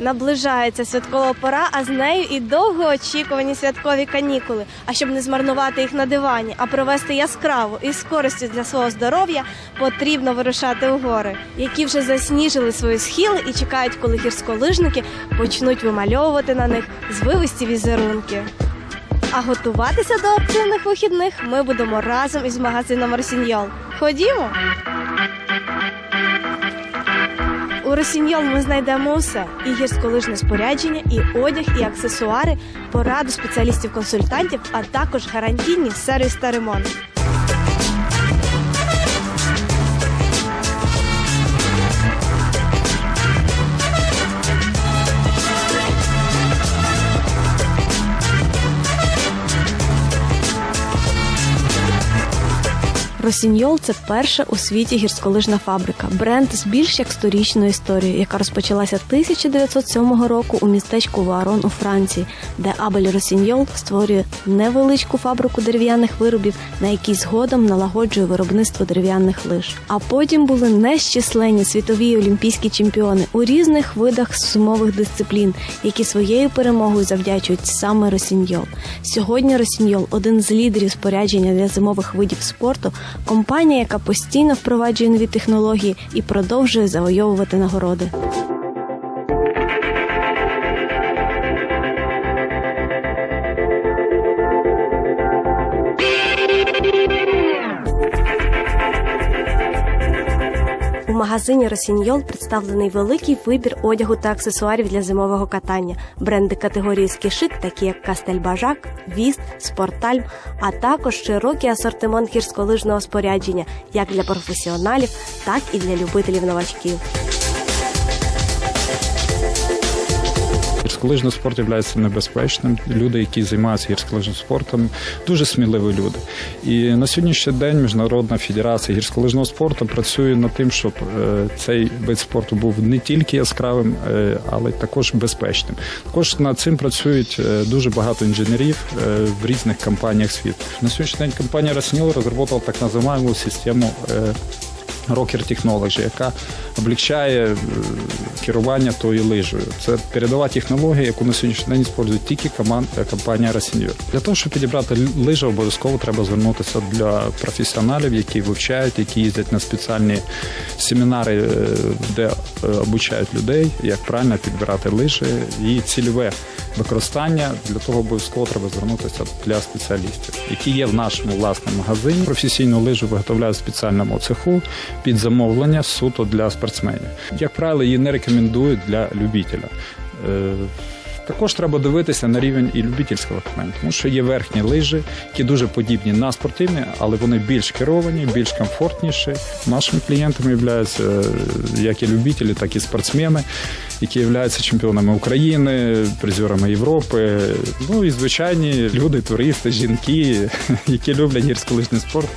Наближається святкова пора, а з нею і довгоочікувані святкові канікули. А щоб не змарнувати їх на дивані, а провести яскраво і з користю для свого здоров'я, потрібно вирушати у гори, які вже засніжили свої схили і чекають, коли гірськолижники почнуть вимальовувати на них звивисті візерунки. А готуватися до активних вихідних ми будемо разом із магазином Росіньол. Ходімо! У Росіньол ми знайдемо усе: і гірськолижне спорядження, і одяг, і аксесуари, пораду спеціалістів-консультантів, а також гарантійні сервіс та ремонт. Росіньол це перша у світі гірськолижна фабрика, бренд з більш як сторічною історією, яка розпочалася 1907 року у містечку Вуарон у Франції, де Абель Росіньол створює невеличку фабрику дерев'яних виробів, на якій згодом налагоджує виробництво дерев'яних лиж. А потім були нещисленні світові олімпійські чемпіони у різних видах зимових дисциплін, які своєю перемогою завдячують саме Росіньол. Сьогодні Росіньол один з лідерів спорядження для зимових видів спорту, компанія, яка постійно впроваджує нові технології і продовжує завойовувати нагороди. У магазині Росіньйол представлений великий вибір одягу та аксесуарів для зимового катання. Бренди категорії скішик, такі як Кастельбажак, Віст, Спортальм, а також широкий асортимент гірськолижного спорядження як для професіоналів, так і для любителів новачків. Гірськолижний спорт є небезпечним. Люди, які займаються гірськолижним спортом, дуже сміливі люди. І на сьогоднішній день Міжнародна федерація гірськолижного спорту працює над тим, щоб е, цей вид спорту був не тільки яскравим, е, але також безпечним. Також над цим працюють е, дуже багато інженерів в різних компаніях світу. На сьогоднішній день компанія Росніл розробила так називаємо систему. Rocker Technology, яка облегчає е, керування тою лижею. Це передова технологія, яку на сьогоднішній день використовує тільки е, компанія Rossignol. Для того, щоб підібрати лижу, обов'язково треба звернутися для професіоналів, які вивчають, які їздять на спеціальні семінари, е, де обучають людей, як правильно підбирати лижі і цільове використання. Для того обов'язково треба звернутися для спеціалістів, які є в нашому власному магазині. Професійну лижу виготовляють в спеціальному цеху під замовлення суто для спортсменів. Як правило, її не рекомендують для любителя. Е, Також треба дивитися на рівень і любительського клієнта, тому що є верхні лижі, які дуже подібні на спортивні, але вони більш керовані, більш комфортніші. Нашими клієнтами являються е, як і любителі, так і спортсмени, які являються чемпіонами України, призерами Європи. Ну і звичайні люди, туристи, жінки, які люблять гірськолижний спорт.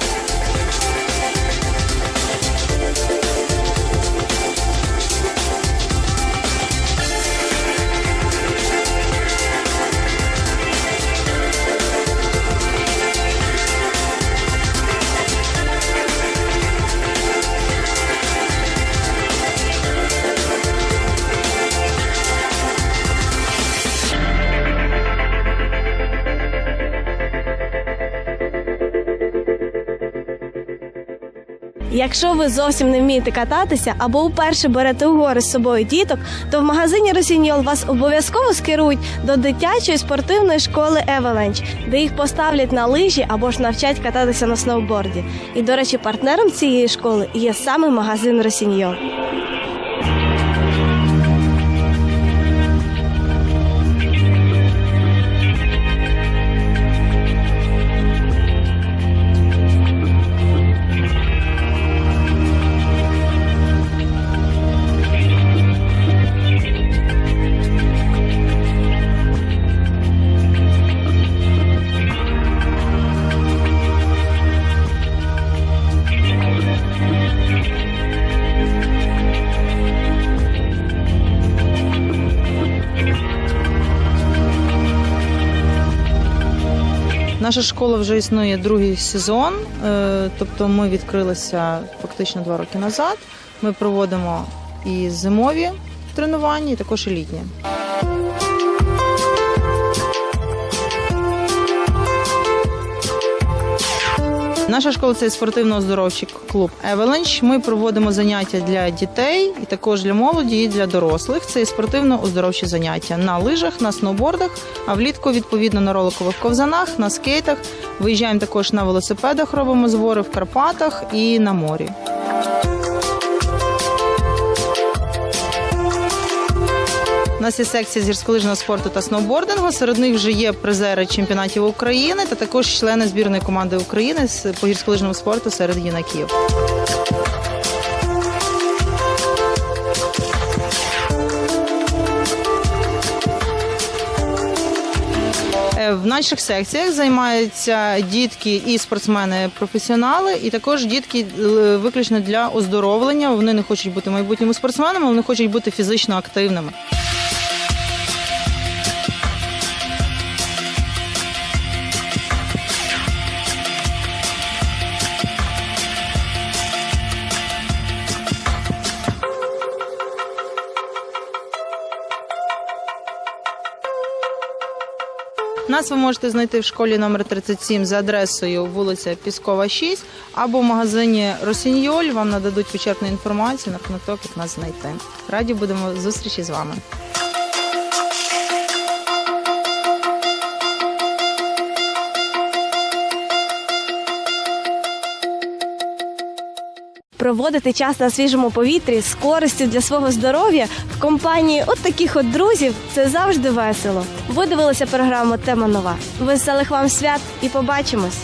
Якщо ви зовсім не вмієте кататися або вперше берете у гори з собою діток, то в магазині Росіньол вас обов'язково скерують до дитячої спортивної школи Евеленч, де їх поставлять на лижі або ж навчать кататися на сноуборді. І, до речі, партнером цієї школи є саме магазин Росіньол. Наша школа вже існує другий сезон, е, тобто ми відкрилися фактично два роки назад. Ми проводимо і зимові тренування і також елітні. Наша школа це спортивно-оздоровчий клуб Евеленч. Ми проводимо заняття для дітей і також для молоді і для дорослих. Це спортивно-оздоровчі заняття на лижах, на сноубордах, а влітку відповідно на роликових ковзанах, на скейтах. Виїжджаємо також на велосипедах, робимо збори в Карпатах і на морі. Нас є секція з гірськолижного спорту та сноубордингу. Серед них вже є призери чемпіонатів України та також члени збірної команди України з по гірськолижному спорту серед юнаків. Е, В наших секціях займаються дітки і спортсмени-професіонали, і також дітки е, виключно для оздоровлення. Вони не хочуть бути майбутніми спортсменами, вони хочуть бути фізично активними. Нас ви можете знайти в школі номер 37 за адресою вулиця Піскова, 6, або в магазині Росіньоль. Вам нададуть вичерпну інформацію на як нас знайти. Раді будемо зустрічі з вами. Проводити час на свіжому повітрі з користю для свого здоров'я в компанії от таких от друзів це завжди весело. Ви дивилися програму Тема нова. Веселих вам свят і побачимось!